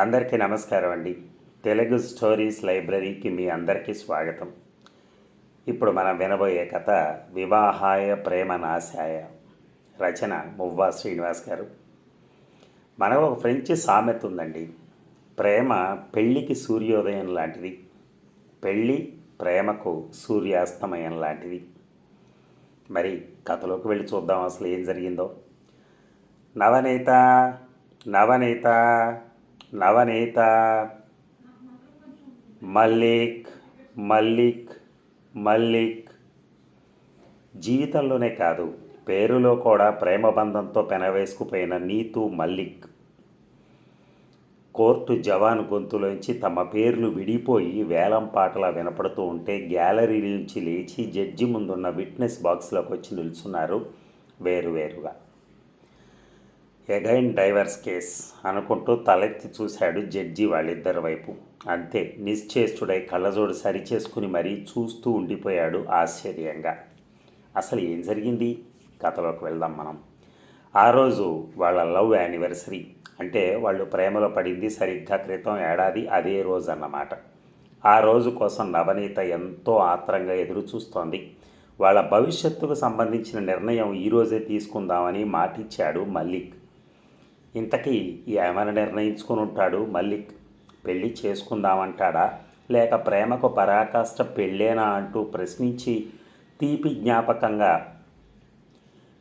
అందరికీ నమస్కారం అండి. తెలుగు స్టోరీస్ లైబ్రరీకి మీ అందరికీ స్వాగతం. ఇప్పుడు మనం వినబోయే కథ వివాహాయ ప్రేమ నాశాయ రచన మువ్వా శ్రీనివాస్ గారు. మనకు ఒక ఫ్రెంచ్ సామెత ఉందండి. ప్రేమ పెళ్ళికి సూర్యోదయం లాంటిది. పెళ్ళి ప్రేమకు సూర్యాస్తమయం లాంటిది. మరి కథలోకి వెళ్ళి చూద్దాం అసలు ఏం జరిగిందో. నవనీత నవనీత నవనీత మల్లిక్ మల్లిక్ మల్లిక్. జీవితంలోనే కాదు పేరులో కూడా ప్రేమ బంధంతో పెనవేసుకుపోయిన నీతు మల్లిక్. కోర్టు జవాన్ గొంతులోంచి తమ పేర్లు విడిపోయి వేలం పాటలా వినపడుతూ ఉంటే గ్యాలరీ నుంచి లేచి జడ్జి ముందున్న విట్నెస్ బాక్స్లోకి వచ్చి నిల్చున్నారు వేరువేరుగా. ఎగైన్ డైవర్స్ కేస్ అనుకుంటూ తలెత్తి చూశాడు జడ్జి వాళ్ళిద్దరి వైపు. అంతే నిశ్చేష్టుడై కళ్ళజోడు సరిచేసుకుని మరీ చూస్తూ ఉండిపోయాడు ఆశ్చర్యంగా. అసలు ఏం జరిగింది? కథలోకి వెళ్దాం మనం. ఆ రోజు వాళ్ళ లవ్ యానివర్సరీ. అంటే వాళ్ళు ప్రేమలో పడింది సరిగ్గా క్రితం ఏడాది అదే రోజు అన్నమాట ఆ రోజు కోసం నవనీత ఎంతో ఆత్రంగా ఎదురు చూస్తోంది వాళ్ళ భవిష్యత్తుకు సంబంధించిన నిర్ణయం ఈరోజే తీసుకుందామని మాటిచ్చాడు మల్లిక్. ఇంతకీ ఏమని నిర్ణయించుకుని ఉంటాడు? మల్లిక్ పెళ్ళి చేసుకుందామంటాడా? లేక ప్రేమకు పరాకాష్ట పెళ్ళేనా అంటూ ప్రశ్నించి తీపి జ్ఞాపకంగా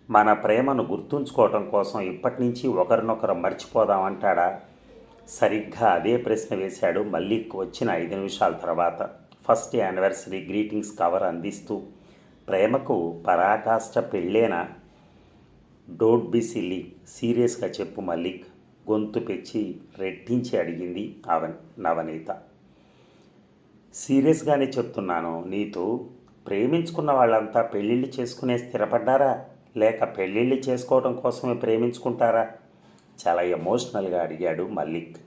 మన ప్రేమను గుర్తుంచుకోవటం కోసం ఇప్పటి నుంచి ఒకరినొకరు మర్చిపోదామంటాడా? సరిగ్గా అదే ప్రశ్న వేశాడు. మల్లిక్ వచ్చిన ఐదు నిమిషాల తర్వాత ఫస్ట్ యానివర్సరీ గ్రీటింగ్స్ కవర్ అందిస్తూ ప్రేమకు పరాకాష్ట పెళ్ళేనా? డోంట్ బి సిల్లీ సీరియస్గా చెప్పు మల్లిక్ గొంతు పెచ్చి రెట్టించి అడిగింది అవన్ నవనీత. సీరియస్గానే చెప్తున్నాను నీతో ప్రేమించుకున్న వాళ్ళంతా పెళ్ళిళ్ళు చేసుకునే స్థిరపడ్డారా? లేక పెళ్ళిళ్ళు చేసుకోవడం కోసమే ప్రేమించుకుంటారా? చాలా ఎమోషనల్గా అడిగాడు మల్లిక్.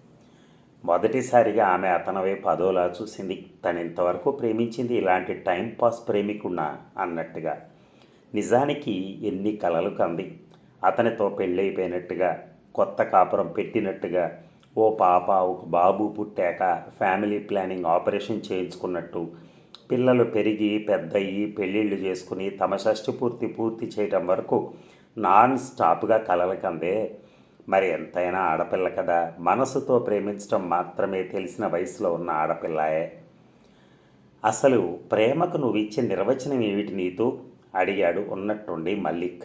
మొదటిసారిగా ఆమె అతని వైపు అదోలా చూసింది. తను ఇంతవరకు ప్రేమించింది ఇలాంటి టైంపాస్ ప్రేమికున్నా అన్నట్టుగా. నిజానికి ఎన్ని కలలు కంది. అతనితో పెళ్ళైపోయినట్టుగా కొత్త కాపురం పెట్టినట్టుగా ఓ పాప ఒక బాబు పుట్టాక ఫ్యామిలీ ప్లానింగ్ ఆపరేషన్ చేయించుకున్నట్టు పిల్లలు పెరిగి పెద్దయి పెళ్ళిళ్ళు చేసుకుని తమ షష్టి పూర్తి పూర్తి చేయటం వరకు నాన్ స్టాప్గా కలలకందే. మరి ఎంతైనా ఆడపిల్ల కదా మనసుతో ప్రేమించడం మాత్రమే తెలిసిన వయసులో ఉన్న ఆడపిల్లాయే. అసలు ప్రేమకు నువ్వు ఇచ్చే నిర్వచనం ఏమిటి నీతో? అడిగాడు ఉన్నట్టుండి మల్లిక్.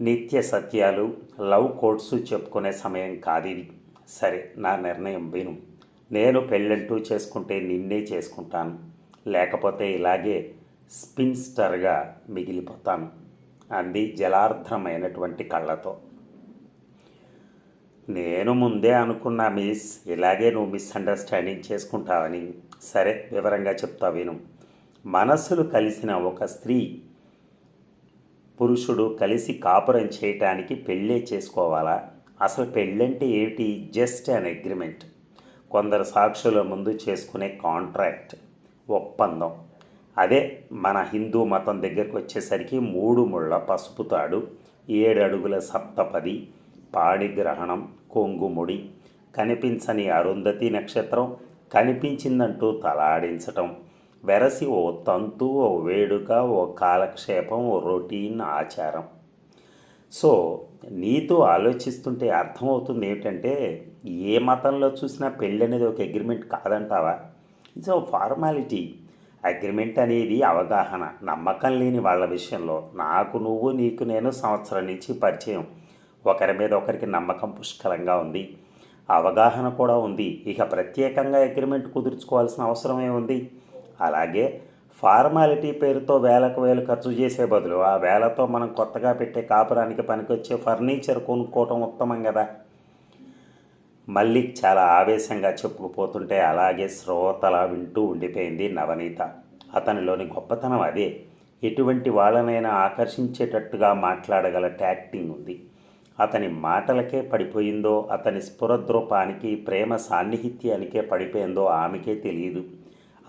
నిత్య సత్యాలు లవ్ కోడ్స్ చెప్పుకునే సమయం కాదిది సరే నా నిర్ణయం విను. నేను పెళ్ళంటూ చేసుకుంటే నిన్నే చేసుకుంటాను. లేకపోతే ఇలాగే స్పిన్స్టర్గా మిగిలిపోతాను. అంది జలార్ద్రమైనటువంటి కళ్ళతో. నేను ముందే అనుకున్నా మిస్. ఇలాగే నువ్వు మిస్అండర్స్టాండింగ్ చేసుకుంటావని. సరే వివరంగా చెప్తా విను. మనసులు కలిసిన ఒక స్త్రీ పురుషుడు కలిసి కాపురం చేయటానికి పెళ్ళే చేసుకోవాలా? అసలు పెళ్ళంటే ఏమిటి? Just an agreement. కొందరు సాక్షుల ముందు చేసుకునే కాంట్రాక్ట్ ఒప్పందం. అదే మన హిందూ మతం దగ్గరికి వచ్చేసరికి మూడు ముళ్ళ పసుపు తాడు ఏడు అడుగుల సప్తపది పాడిగ్రహణం కొంగుముడి కనిపించని అరుంధతి నక్షత్రం కనిపించిందంటూ తలాడించటం. వెరసి ఓ తంతు ఓ వేడుక ఓ కాలక్షేపం ఓ రొటీన్ ఆచారం. సో నీతో ఆలోచిస్తుంటే అర్థమవుతుంది ఏమిటంటే ఏ మతంలో చూసినా పెళ్ళి అనేది ఒక అగ్రిమెంట్ కాదంటావా? It's oh formality. అగ్రిమెంట్ అనేది అవగాహన నమ్మకం లేని వాళ్ళ విషయంలో. నాకు నువ్వు నీకు నేను సంవత్సరం నుంచి పరిచయం. ఒకరి మీద ఒకరికి నమ్మకం పుష్కలంగా ఉంది. అవగాహన కూడా ఉంది. ఇక ప్రత్యేకంగా అగ్రిమెంట్ కుదుర్చుకోవాల్సిన అవసరమే ఉంది. అలాగే ఫార్మాలిటీ పేరుతో వేలకు వేలు ఖర్చు చేసే బదులు ఆ వేలతో మనం కొత్తగా పెట్టే కాపురానికి పనికొచ్చే ఫర్నిచర్ కొనుక్కోవటం ఉత్తమం కదా. మళ్ళీ చాలా ఆవేశంగా చెప్పుకుపోతుంటే అలాగే శ్రోతలా వింటూ ఉండిపోయింది నవనీత. అతనిలోని గొప్పతనం అదే. ఎటువంటి వాళ్ళనైనా ఆకర్షించేటట్టుగా మాట్లాడగల ట్యాక్టింగ్ ఉంది. అతని మాటలకే పడిపోయిందో అతని స్ఫురద్రూపానికి ప్రేమ సాన్నిహిత్యానికే పడిపోయిందో ఆమెకే తెలియదు.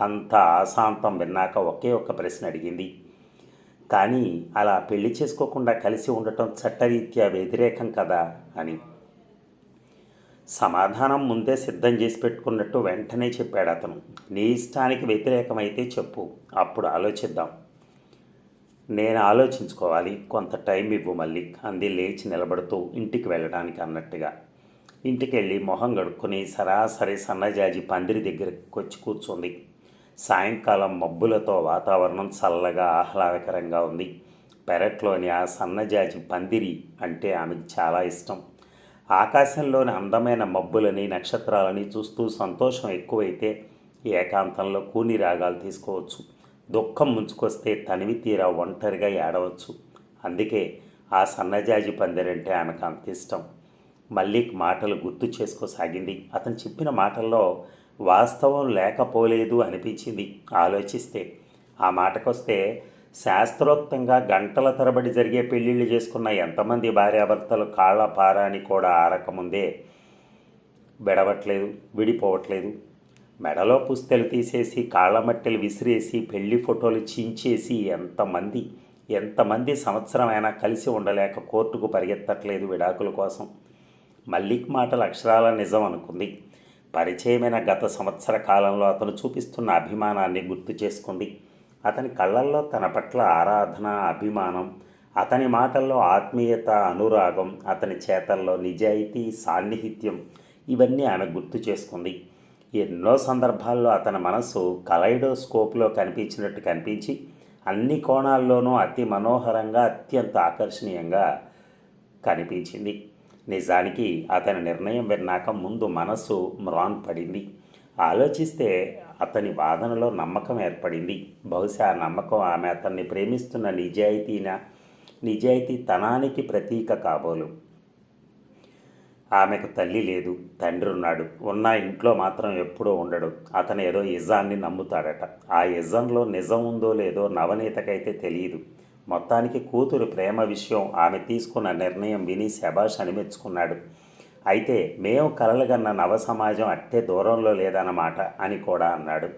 అంత ఆశాంతం విన్నాక ఒకే ఒక్క ప్రశ్న అడిగింది. కానీ అలా పెళ్ళి చేసుకోకుండా కలిసి ఉండటం చట్టరీత్యా వ్యతిరేకం కదా అని. సమాధానం ముందే సిద్ధం చేసి పెట్టుకున్నట్టు వెంటనే చెప్పాడు అతను. నీ ఇష్టానికి వ్యతిరేకమైతే చెప్పు అప్పుడు ఆలోచిద్దాం. నేను ఆలోచించుకోవాలి కొంత టైం ఇవ్వు మళ్ళీ అంది లేచి నిలబడుతూ ఇంటికి వెళ్ళడానికి అన్నట్టుగా. ఇంటికి వెళ్ళి మొహం గడుక్కుని సరాసరి సన్నజాజి పందిరి దగ్గరకు వచ్చి కూర్చుంది. సాయంకాలం మబ్బులతో వాతావరణం చల్లగా ఆహ్లాదకరంగా ఉంది. పెరట్లోని ఆ సన్నజాజి పందిరి అంటే ఆమెకు చాలా ఇష్టం. ఆకాశంలోని అందమైన మబ్బులని నక్షత్రాలని చూస్తూ సంతోషం ఎక్కువైతే ఏకాంతంలో కూని రాగాలు తీసుకోవచ్చు. దుఃఖం ముంచుకొస్తే తనివి తీరా ఒంటరిగా ఏడవచ్చు. అందుకే ఆ సన్నజాజి పందిరంటే ఆమెకు అంత ఇష్టం. మల్లిక్ మాటలు గుర్తు చేసుకోసాగింది. అతను చెప్పిన మాటల్లో వాస్తవం లేకపోలేదు అనిపించింది. ఆలోచిస్తే ఆ మాటకొస్తే శాస్త్రోక్తంగా గంటల తరబడి జరిగే పెళ్ళిళ్ళు చేసుకున్న ఎంతమంది భార్యాభర్తలు కాళ్ళ పారాని కూడా ఆరకముందే బెడవట్లేదు విడిపోవట్లేదు. మెడలో పుస్తెలు తీసేసి కాళ్ళ మట్టెలు విసిరేసి పెళ్ళి ఫోటోలు చించేసి ఎంతమంది ఎంతమంది సంవత్సరమైనా కలిసి ఉండలేక కోర్టుకు పరిగెత్తట్లేదు విడాకుల కోసం. మల్లిక్ మాటల అక్షరాల నిజం అనుకుంది. పరిచయమైన గత సంవత్సర కాలంలో అతను చూపిస్తున్న అభిమానాన్ని గుర్తు చేసుకుంది అతని కళ్ళల్లో తన పట్ల ఆరాధన అభిమానం అతని మాటల్లో ఆత్మీయత అనురాగం అతని చేతల్లో నిజాయితీ సాన్నిహిత్యం ఇవన్నీ ఆమె గుర్తు చేసుకుంది. ఎన్నో సందర్భాల్లో అతని మనసు కలైడోస్కోప్లో కనిపించినట్టు కనిపించి అన్ని కోణాల్లోనూ అతి మనోహరంగా అత్యంత ఆకర్షణీయంగా కనిపించింది. నిజానికి అతని నిర్ణయం విన్నాక ముందు మనస్సు మ్రాన్ పడింది ఆలోచిస్తే అతని వాదనలో నమ్మకం ఏర్పడింది. బహుశా ఆ నమ్మకం ఆమె అతన్ని ప్రేమిస్తున్న నిజాయితీన? నిజాయితీ తనానికి ప్రతీక కాబోలు. ఆమెకు తల్లి లేదు తండ్రి ఉన్నాడు. ఉన్న ఇంట్లో మాత్రం ఎప్పుడూ ఉండడు. అతను ఏదో ఇజాన్ని నమ్ముతాడట. ఆ ఇజంలో నిజం ఉందో లేదో నవనీతకైతే తెలియదు మొత్తానికి కూతురు ప్రేమ విషయం ఆమె తీసుకున్న నిర్ణయం విని శభాష్ అని మెచ్చుకున్నాడు అయితే మేము కలలుగన్న నవ సమాజం అట్టే దూరంలో లేదన్నమాట అని కూడా అన్నాడు.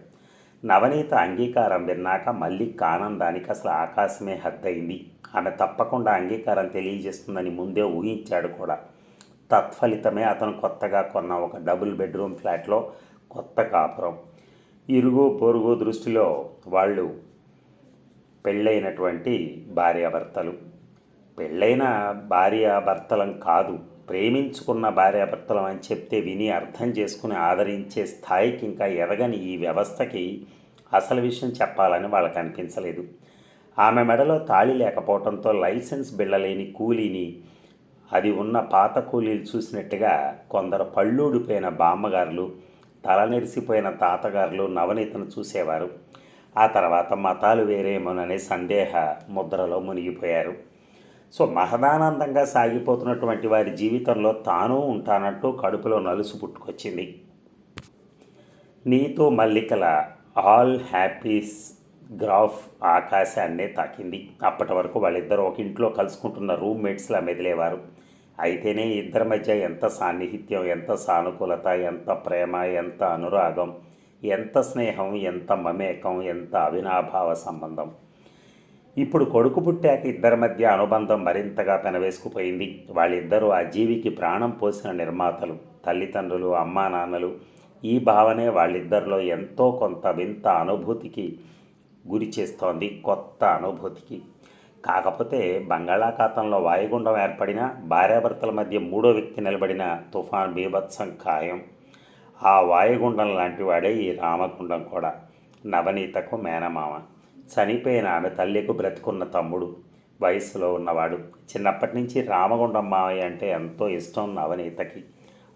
నవనీత అంగీకారం విన్నాక మళ్ళీ ఆనందానికి అసలు ఆకాశమే హద్దయింది. ఆమె తప్పకుండా అంగీకారం తెలియజేస్తుందని ముందే ఊహించాడు కూడా. తత్ఫలితమే అతను కొత్తగా కొన్న ఒక డబుల్ బెడ్రూమ్ ఫ్లాట్లో కొత్త కాపురం. ఇరుగు పొరుగు దృష్టిలో వాళ్ళు పెళ్ళైనటువంటి భార్యాభర్తలు. పెళ్ళైన భార్యాభర్తలం కాదు. ప్రేమించుకున్న భార్యాభర్తలం అని చెప్తే విని అర్థం చేసుకుని ఆదరించే స్థాయికి ఇంకా ఎదగని ఈ వ్యవస్థకి అసలు విషయం చెప్పాలని వాళ్ళకి అనిపించలేదు. ఆమె మెడలో తాళి లేకపోవడంతో లైసెన్స్ బిళ్ళలేని కూలీని అది ఉన్న పాత కూలీలు చూసినట్టుగా కొందరు పళ్ళూడిపోయిన బామ్మగారులు తలనెరిసిపోయిన తాతగారులు నవనీతను చూసేవారు. ఆ తర్వాత మతాలు వేరేమోననే సందేహ ముద్రలో మునిగిపోయారు. సో మహదానందంగా సాగిపోతున్నటువంటి వారి జీవితంలో తాను ఉంటానంటూ కడుపులో నలుసు పుట్టుకొచ్చింది. నీతో మల్లికల ఆల్ హ్యాపీస్ గ్రాఫ్ ఆకాశాన్నే తాకింది. అప్పటి వరకు వాళ్ళిద్దరూ ఒక ఇంట్లో కలుసుకుంటున్న రూమ్మేట్స్లా మెదిలేవారు. అయితేనే ఇద్దరి మధ్య ఎంత సాన్నిహిత్యం ఎంత సానుకూలత ఎంత ప్రేమ ఎంత అనురాగం ఎంత స్నేహం ఎంత మమేకం ఎంత అవినాభావ సంబంధం. ఇప్పుడు కొడుకు పుట్టాక ఇద్దరి మధ్య అనుబంధం మరింతగా పెనవేసుకుపోయింది. వాళ్ళిద్దరూ ఆ జీవికి ప్రాణం పోసిన నిర్మాతలు తల్లిదండ్రులు అమ్మా నాన్నలు ఈ భావనే వాళ్ళిద్దరిలో ఎంతో కొంత వింత అనుభూతికి గురి చేస్తోంది కొత్త అనుభూతికి. కాకపోతే బంగాళాఖాతంలో వాయుగుండం ఏర్పడిన భార్యాభర్తల మధ్య మూడో వ్యక్తి నిలబడిన తుఫాన్ బీభత్సం ఖాయం. ఆ వాయుగుండం లాంటి వాడే ఈ రామగుండం కూడా. నవనీతకు మేనమామ. చనిపోయిన ఆమె తల్లికు బ్రతుకున్న తమ్ముడు. వయసులో ఉన్నవాడు. చిన్నప్పటి నుంచి రామగుండం మావయ్య అంటే ఎంతో ఇష్టం నవనీతకి.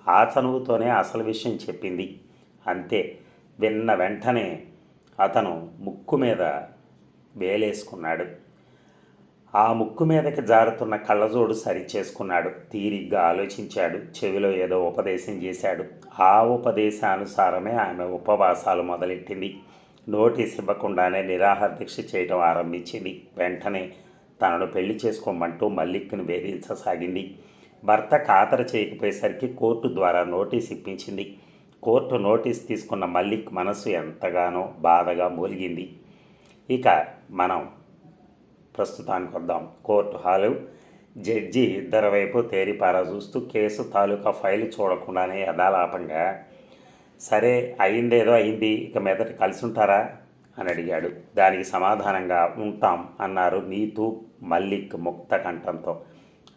ఆ చనువుతోనే అసలు విషయం చెప్పింది. అంతే. విన్న వెంటనే అతను ముక్కు మీద వేలేసుకున్నాడు. ఆ ముక్కు మీదకి జారుతున్న కళ్ళజోడు సరిచేసుకున్నాడు. తీరిగ్గా ఆలోచించాడు. చెవిలో ఏదో ఉపదేశం చేశాడు. ఆ ఉపదేశానుసారమే ఆమె ఉపవాసాలు మొదలెట్టింది. నోటీస్ ఇవ్వకుండానే నిరాహార దీక్ష చేయడం ఆరంభించింది. వెంటనే తనను పెళ్ళి చేసుకోమంటూ మల్లిక్ని వేధించసాగింది. భర్త ఖాతరు చేయకపోయేసరికి కోర్టు ద్వారా నోటీస్ ఇప్పించింది. కోర్టు నోటీస్ తీసుకున్న మల్లిక్ మనసు ఎంతగానో బాధగా మూలిగింది. ఇక మనం ప్రస్తుతానికి వద్దాం. Court hall. జడ్జి ఇద్దరి వైపు తేరిపారా చూస్తూ కేసు తాలూకా ఫైల్ చూడకుండానే యథాలాపంగా సరే అయిందేదో అయింది ఇక మీదట కలిసి ఉంటారా అని అడిగాడు. దానికి సమాధానంగా ఉంటాం అన్నారు నీతు మల్లిక్ ముక్త కంఠంతో.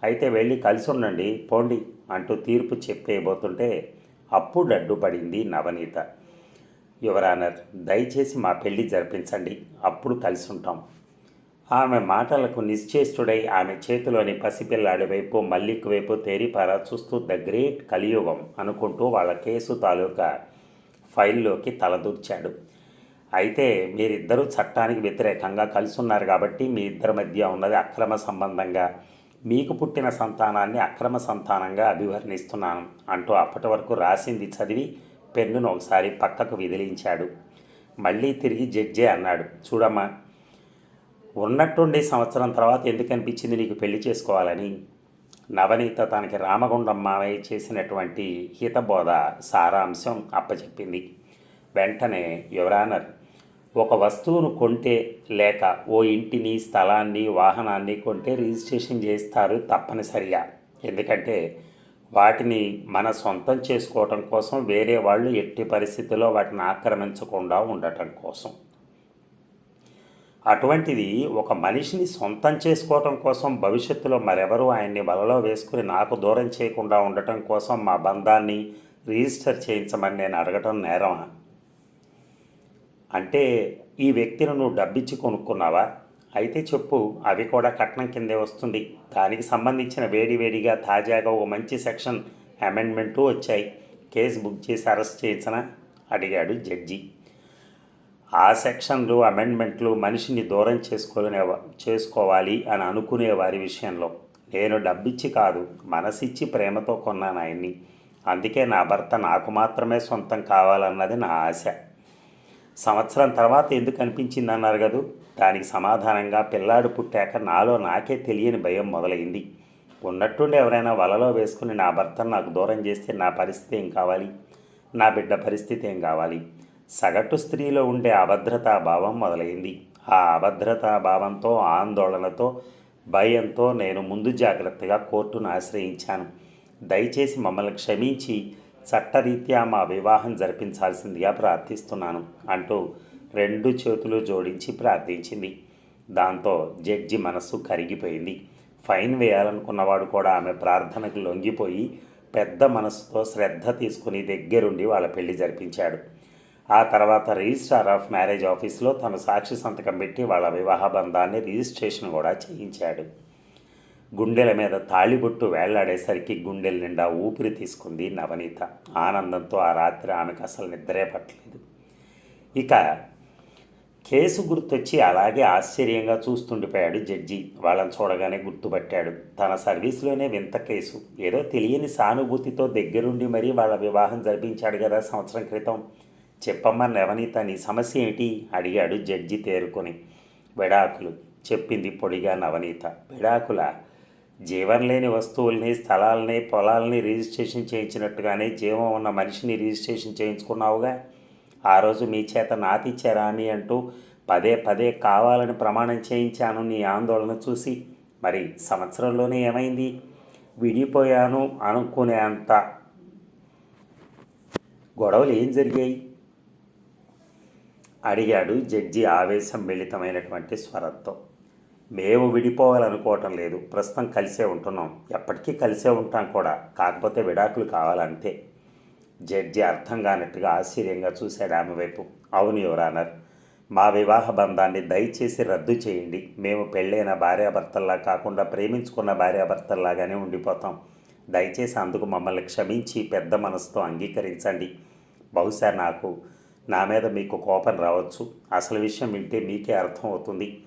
అయితే వెళ్ళి కలిసి ఉండండి పోండి అంటూ తీర్పు చెప్పేయబోతుంటే అప్పుడు అడ్డుపడింది నవనీత. యువరానర్ దయచేసి మా పెళ్ళి జరిపించండి అప్పుడు కలిసి ఉంటాం ఆమె మాటలకు నిశ్చేష్టుడై ఆమె చేతిలోని పసిపిల్లాడి వైపు మల్లిక్ వైపు తేరిపారా చూస్తూ ద గ్రేట్ కలియుగం అనుకుంటూ వాళ్ళ కేసు తాలూకా ఫైల్లోకి తలదూర్చాడు. అయితే మీరిద్దరూ చట్టానికి వ్యతిరేకంగా కలిసి ఉన్నారు కాబట్టి మీ ఇద్దరి మధ్య ఉన్నది అక్రమ సంబంధంగా మీకు పుట్టిన సంతానాన్ని అక్రమ సంతానంగా అభివర్ణిస్తున్నాను అంటూ అప్పటి వరకు రాసింది చదివి పెన్నును ఒకసారి పక్కకు విదిలించాడు. మళ్ళీ తిరిగి జడ్జే అన్నాడు. చూడమ్మా ఉన్నట్టుండి సంవత్సరం తర్వాత ఎందుకు అనిపించింది నీకు పెళ్ళి చేసుకోవాలని? నవనీత తనకి రామగుండం మావయ్య చేసినటువంటి హితబోధ సారాంశం అప్పచెప్పింది. వెంటనే యువరానర్ ఒక వస్తువును కొంటే లేక ఓ ఇంటిని స్థలాన్ని వాహనాన్ని కొంటే రిజిస్ట్రేషన్ చేస్తారు తప్పనిసరిగా. ఎందుకంటే వాటిని మన సొంతం చేసుకోవటం కోసం వేరే వాళ్ళు ఎట్టి పరిస్థితుల్లో వాటిని ఆక్రమించకుండా ఉండటం కోసం. అటువంటిది ఒక మనిషిని సొంతం చేసుకోవటం కోసం భవిష్యత్తులో మరెవరూ ఆయన్ని వలలో వేసుకుని నాకు దూరం చేయకుండా ఉండటం కోసం మా బంధాన్ని రిజిస్టర్ చేయించమని నేను అడగటం నేరమా? అంటే ఈ వ్యక్తిని నువ్వు డబ్బిచ్చి కొనుక్కున్నావా? అయితే చెప్పు అవి కూడా కట్నం కిందే వస్తుంది. దానికి సంబంధించిన వేడివేడిగా తాజాగా ఓ మంచి సెక్షన్ అమెండ్మెంటు వచ్చాయి. కేసు బుక్ చేసి అరెస్ట్ చేయించనా? అడిగాడు జడ్జి. ఆ సెక్షన్లు అమెండ్మెంట్లు మనిషిని దూరం చేసుకోలేని చేసుకోవాలి అని అనుకునే వారి విషయంలో. నేను డబ్బిచ్చి కాదు మనసిచ్చి ప్రేమతో కొన్నాను ఆయన్ని అందుకే నా భర్త నాకు మాత్రమే సొంతం కావాలన్నది నా ఆశ. సంవత్సరం తర్వాత ఎందుకు అనిపించింది అన్నారు కదూ? దానికి సమాధానంగా పిల్లాడు పుట్టాక నాలో నాకే తెలియని భయం మొదలైంది. ఉన్నట్టుండి ఎవరైనా వలలో వేసుకుని నా భర్తను నాకు దూరం చేస్తే నా పరిస్థితి ఏం కావాలి? నా బిడ్డ పరిస్థితి ఏం కావాలి? సగటు స్త్రీలో ఉండే అభద్రతా భావం మొదలైంది. ఆ అభద్రతా భావంతో ఆందోళనతో భయంతో నేను ముందు జాగ్రత్తగా కోర్టును ఆశ్రయించాను. దయచేసి మమ్మల్ని క్షమించి చట్టరీత్యా మా వివాహం జరిపించాల్సిందిగా ప్రార్థిస్తున్నాను అంటూ రెండు చేతులు జోడించి ప్రార్థించింది. దాంతో జడ్జి మనస్సు కరిగిపోయింది. ఫైన్ వేయాలనుకున్నవాడు కూడా ఆమె ప్రార్థనకు లొంగిపోయి పెద్ద మనసుతో శ్రద్ధ తీసుకుని దగ్గరుండి వాళ్ళ పెళ్ళి జరిపించాడు. ఆ తర్వాత రిజిస్ట్రార్ ఆఫ్ మ్యారేజ్ ఆఫీస్లో తన సాక్షి సంతకం పెట్టి వాళ్ళ వివాహ బంధాన్ని రిజిస్ట్రేషన్ కూడా చేయించాడు. గుండెల మీద తాళిబొట్టు వేళ్ళాడేసరికి గుండెల నిండా ఊపిరి తీసుకుంది నవనీత. ఆనందంతో ఆ రాత్రి ఆమెకు అసలు నిద్రే పట్టలేదు. ఇక కేసు గుర్తొచ్చి అలాగే ఆశ్చర్యంగా చూస్తుండిపోయాడు జడ్జి. వాళ్ళని చూడగానే గుర్తుపట్టాడు. తన సర్వీస్లోనే వింత కేసు. ఏదో తెలియని సానుభూతితో దగ్గరుండి మరీ వాళ్ళ వివాహం జరిపించాడు కదా సంవత్సరం క్రితం. చెప్పమ్మా నవనీత నీ సమస్య ఏంటి అడిగాడు జడ్జి తేరుకొని. విడాకులు. చెప్పింది పొడిగా నవనీత. విడాకుల? జీవం లేని వస్తువుల్ని స్థలాల్ని పొలాల్ని రిజిస్ట్రేషన్ చేయించినట్టుగానే జీవం ఉన్న మనిషిని రిజిస్ట్రేషన్ చేయించుకున్నావుగా? ఆ రోజు మీ చేత నాతిచ్చారా అని అంటూ పదే పదే కావాలని ప్రమాణం చేయించాను నీ ఆందోళన చూసి. మరి సంవత్సరంలోనే ఏమైంది? విడిపోయాను అనుకునే అంత గొడవలు ఏం జరిగాయి? అడిగాడు జడ్జి ఆవేశం మిళితమైనటువంటి స్వరంతో. మేము విడిపోవాలనుకోవటం లేదు. ప్రస్తుతం కలిసే ఉంటున్నాం. ఎప్పటికీ కలిసే ఉంటాం కూడా. కాకపోతే విడాకులు కావాలంతే. జడ్జి అర్థం కానట్టుగా ఆశ్చర్యంగా చూశాడు ఆమె వైపు. అవును యువరానర్ మా వివాహ బంధాన్ని దయచేసి రద్దు చేయండి. మేము పెళ్ళైన భార్యాభర్తల్లా కాకుండా ప్రేమించుకున్న భార్యాభర్తల్లాగానే ఉండిపోతాం. దయచేసి అందుకు మమ్మల్ని క్షమించి పెద్ద మనసుతో అంగీకరించండి. బహుశా నాకు నా మీద మీకు కోపం రావచ్చు. అసలు విషయం వింటే మీకే అర్థమవుతుంది.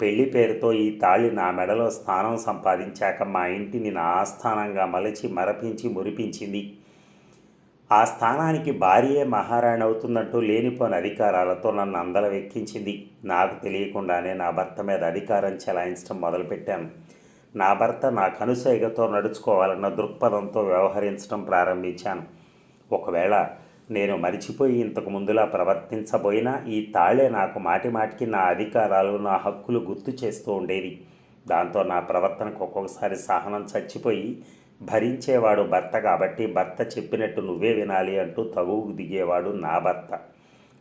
పెళ్ళి పేరుతో ఈ తాళి నా మెడలో స్థానం సంపాదించాక మా ఇంటిని నా ఆస్థానంగా మలచి మరపించి మురిపించింది. ఆ స్థానానికి భార్యే మహారాణి అవుతుందంటూ లేనిపోని అధికారాలతో నన్ను అందల వెక్కించింది నాకు తెలియకుండానే నా భర్త మీద అధికారం చెలాయించడం మొదలుపెట్టాను. నా భర్త నా కనుసైగతో నడుచుకోవాలన్న దృక్పథంతో వ్యవహరించడం ప్రారంభించాను. ఒకవేళ నేను మరిచిపోయి ఇంతకు ముందులా ప్రవర్తించబోయినా ఈ తాళే నాకు మాటి మాటికి నా అధికారాలు నా హక్కులు గుర్తు చేస్తూ ఉండేది దాంతో నా ప్రవర్తనకు ఒక్కొక్కసారి సహనం చచ్చిపోయి భరించేవాడు భర్త కాబట్టి భర్త చెప్పినట్టు నువ్వే వినాలి అంటూ తగువుకు దిగేవాడు నా భర్త.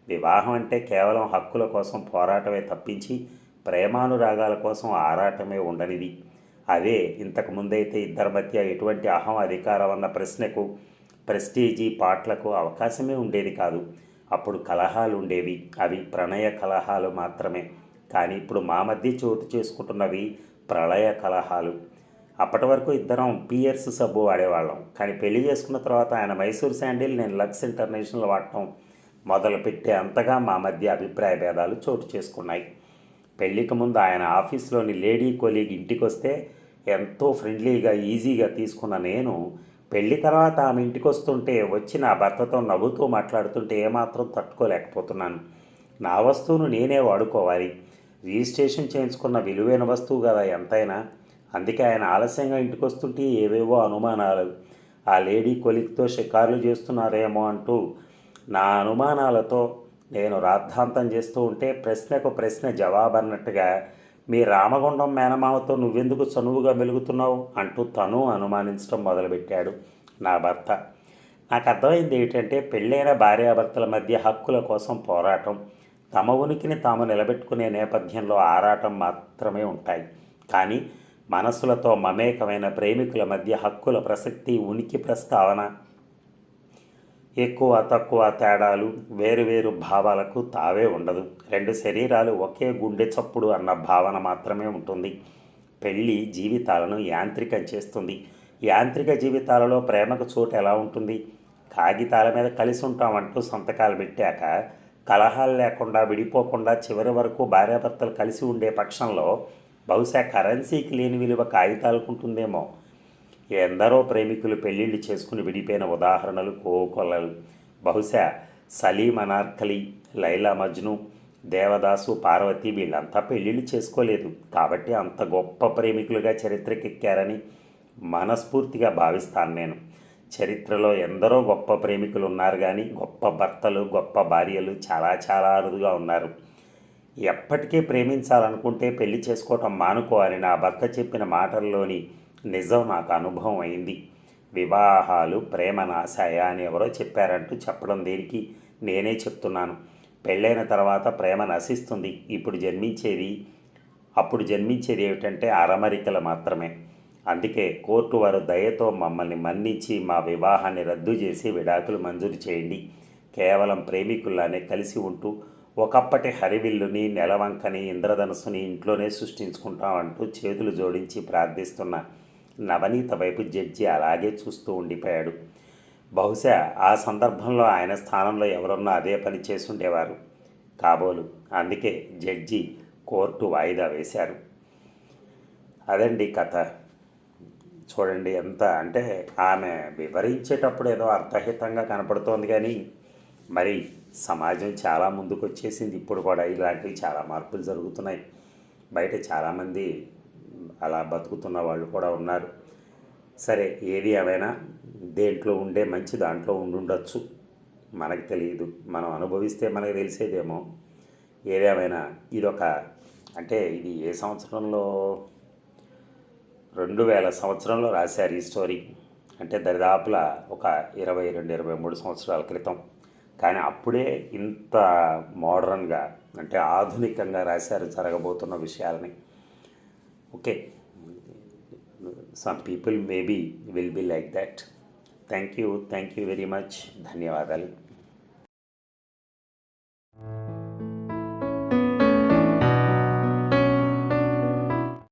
వివాహం అంటే కేవలం హక్కుల కోసం పోరాటమే తప్పించి ప్రేమానురాగాల కోసం ఆరాటమే ఉండనిది. అదే ఇంతకు ముందైతే ఇద్దరి మధ్య ఎటువంటి అహం అధికారం అన్న ప్రశ్నకు ప్రెస్టీజీ పాటలకు అవకాశమే ఉండేది కాదు. అప్పుడు కలహాలు ఉండేవి. అవి ప్రణయ కలహాలు మాత్రమే. కానీ ఇప్పుడు మా మధ్య చోటు చేసుకుంటున్నవి ప్రళయ కలహాలు. అప్పటి వరకు ఇద్దరం పియర్స్ సబ్బు వాడేవాళ్ళం. కానీ పెళ్ళి చేసుకున్న తర్వాత ఆయన మైసూర్ శాండిల్ నేను లక్స్ ఇంటర్నేషనల్ వాడటం మొదలుపెట్టే అంతగా మా మధ్య అభిప్రాయ భేదాలు చోటు చేసుకున్నాయి. పెళ్ళికి ముందు ఆయన ఆఫీస్లోని లేడీ కొలీగ్ ఇంటికి వస్తే ఎంతో ఫ్రెండ్లీగా ఈజీగా తీసుకున్న నేను పెళ్ళి తర్వాత ఆమె ఇంటికి వస్తుంటే వచ్చి నా భర్తతో నవ్వుతూ మాట్లాడుతుంటే ఏమాత్రం తట్టుకోలేకపోతున్నాను. నా వస్తువును నేనే వాడుకోవాలి. రిజిస్ట్రేషన్ చేయించుకున్న విలువైన వస్తువు కదా ఎంతైనా. అందుకే ఆయన ఆలస్యంగా ఇంటికి వస్తుంటే ఏవేవో అనుమానాలు. ఆ లేడీ కొలిక్తో షికారులు చేస్తున్నారేమో అంటూ నా అనుమానాలతో నేను రాద్ధాంతం చేస్తూ ఉంటే ప్రశ్నకు ప్రశ్న జవాబన్నట్టుగా మీ రామగుండం మేనమామతో నువ్వెందుకు చనువుగా మెలుగుతున్నావు అంటూ తను అనుమానించడం మొదలుపెట్టాడు నా భర్త. నాకు అర్థమైంది ఏమిటంటే పెళ్ళైన భార్యాభర్తల మధ్య హక్కుల కోసం పోరాటం తమ ఉనికిని తాము నిలబెట్టుకునే నేపథ్యంలో ఆరాటం మాత్రమే ఉంటాయి. కానీ మనసులతో మమేకమైన ప్రేమికుల మధ్య హక్కుల ప్రసక్తి ఉనికి ప్రస్తావన ఎక్కువ తక్కువ తేడాలు వేరువేరు భావాలకు తావే ఉండదు. రెండు శరీరాలు ఒకే గుండె చప్పుడు అన్న భావన మాత్రమే ఉంటుంది. పెళ్ళి జీవితాలను యాంత్రికం చేస్తుంది. యాంత్రిక జీవితాలలో ప్రేమకు చోటు ఎలా ఉంటుంది? కాగితాల మీద కలిసి ఉంటామంటూ సంతకాలు పెట్టాక కలహాలు లేకుండా విడిపోకుండా చివరి వరకు భార్యాభర్తలు కలిసి ఉండే పక్షంలో బహుశా కరెన్సీకి లేని విలువ కాగితాలకు ఉంటుందేమో. ఎందరో ప్రేమికులు పెళ్ళిళ్ళు చేసుకుని విడిపోయిన ఉదాహరణలు కోకొల్లలు. బహుశా సలీం అనార్కలి లైలా మజ్ను దేవదాసు పార్వతి వీళ్ళంతా పెళ్ళిళ్ళు చేసుకోలేదు. కాబట్టి అంత గొప్ప ప్రేమికులుగా చరిత్రకెక్కారని మనస్ఫూర్తిగా భావిస్తాను నేను. చరిత్రలో ఎందరో గొప్ప ప్రేమికులు ఉన్నారు కానీ గొప్ప భర్తలు గొప్ప భార్యలు చాలా చాలా అరుదుగా ఉన్నారు. ఎప్పటికీ ప్రేమించాలనుకుంటే పెళ్ళి చేసుకోవటం మానుకోవాలని నా భర్త చెప్పిన మాటల్లోని నిజం నాకు అనుభవం అయింది. వివాహాలు ప్రేమ నాశాయ అని ఎవరో చెప్పారంటూ చెప్పడం దేనికి? నేనే చెప్తున్నాను. పెళ్ళైన తర్వాత ప్రేమ నశిస్తుంది. ఇప్పుడు జన్మించేది అప్పుడు జన్మించేది ఏమిటంటే అరమరికలు మాత్రమే. అందుకే కోర్టు వారు దయతో మమ్మల్ని మన్నించి మా వివాహాన్ని రద్దు చేసి విడాకులు మంజూరు చేయండి. కేవలం ప్రేమికుల్లానే కలిసి ఉంటూ ఒకప్పటి హరివిల్లుని నెలవంకని ఇంద్రధనుసుని ఇంట్లోనే సృష్టించుకుంటామంటూ చేతులు జోడించి ప్రార్థిస్తున్న. నవనీత వైపు జడ్జి అలాగే చూస్తూ ఉండిపోయాడు. బహుశా ఆ సందర్భంలో ఆయన స్థానంలో ఎవరన్నా అదే పని చేసుండేవారు. కాబోలు అందుకే జడ్జి కోర్టు వాయిదా వేశారు. అదండి కథ. చూడండి ఎంత అంటే ఆమె వివరించేటప్పుడు ఏదో అర్థహితంగా కనపడుతోంది కానీ మరి సమాజం చాలా ముందుకు వచ్చేసింది ఇప్పుడు కూడా ఇలాంటివి చాలా మార్పులు జరుగుతున్నాయి. బయట చాలామంది అలా బతుకుతున్న వాళ్ళు కూడా ఉన్నారు. సరే ఏది ఏమైనా దేంట్లో ఉండే మంచి దాంట్లో ఉండుండొచ్చు. మనకు తెలియదు. మనం అనుభవిస్తే మనకు తెలిసేదేమో. ఏదేమైనా ఇదొక అంటే ఇది ఏ సంవత్సరంలో? రెండు వేల సంవత్సరంలో రాశారు ఈ స్టోరీ. అంటే దరిదాపుల ఒక ఇరవై రెండు ఇరవై మూడు సంవత్సరాల క్రితం. కానీ అప్పుడే ఇంత మోడర్న్గా అంటే ఆధునికంగా రాశారు జరగబోతున్న విషయాలని. okay some people maybe will be like that thank you thank you very much ధన్యవాదాలు